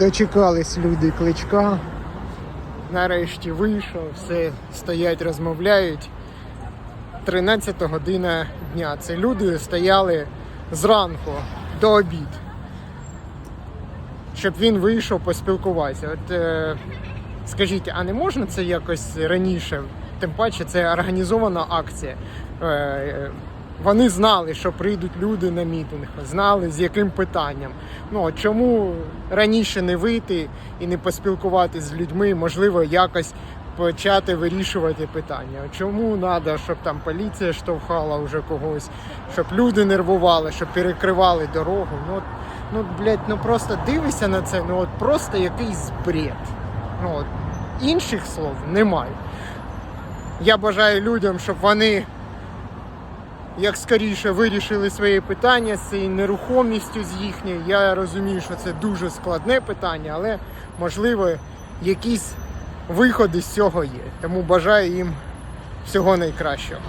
Дочекались люди кличка. Нарешті вийшов, все стоять, розмовляють. 13 година дня. Це люди стояли зранку до обід. Щоб він вийшов поспілкуватися. От е, скажіть, а не можна це якось раніше? Тим паче це організована акція. Е, е, вони знали, що прийдуть люди на мітинг, знали з яким питанням. Ну от чому раніше не вийти і не поспілкуватися з людьми, можливо, якось почати вирішувати питання. Чому треба, щоб там поліція штовхала вже когось, щоб люди нервували, щоб перекривали дорогу. Ну, от, ну блядь, ну просто дивишся на це, ну от просто якийсь бред. Ну, от, інших слов немає. Я бажаю людям, щоб вони як скоріше вирішили свої питання з цією нерухомістю з їхньою. Я розумію, що це дуже складне питання, але можливо якісь виходи з цього є. Тому бажаю їм всього найкращого.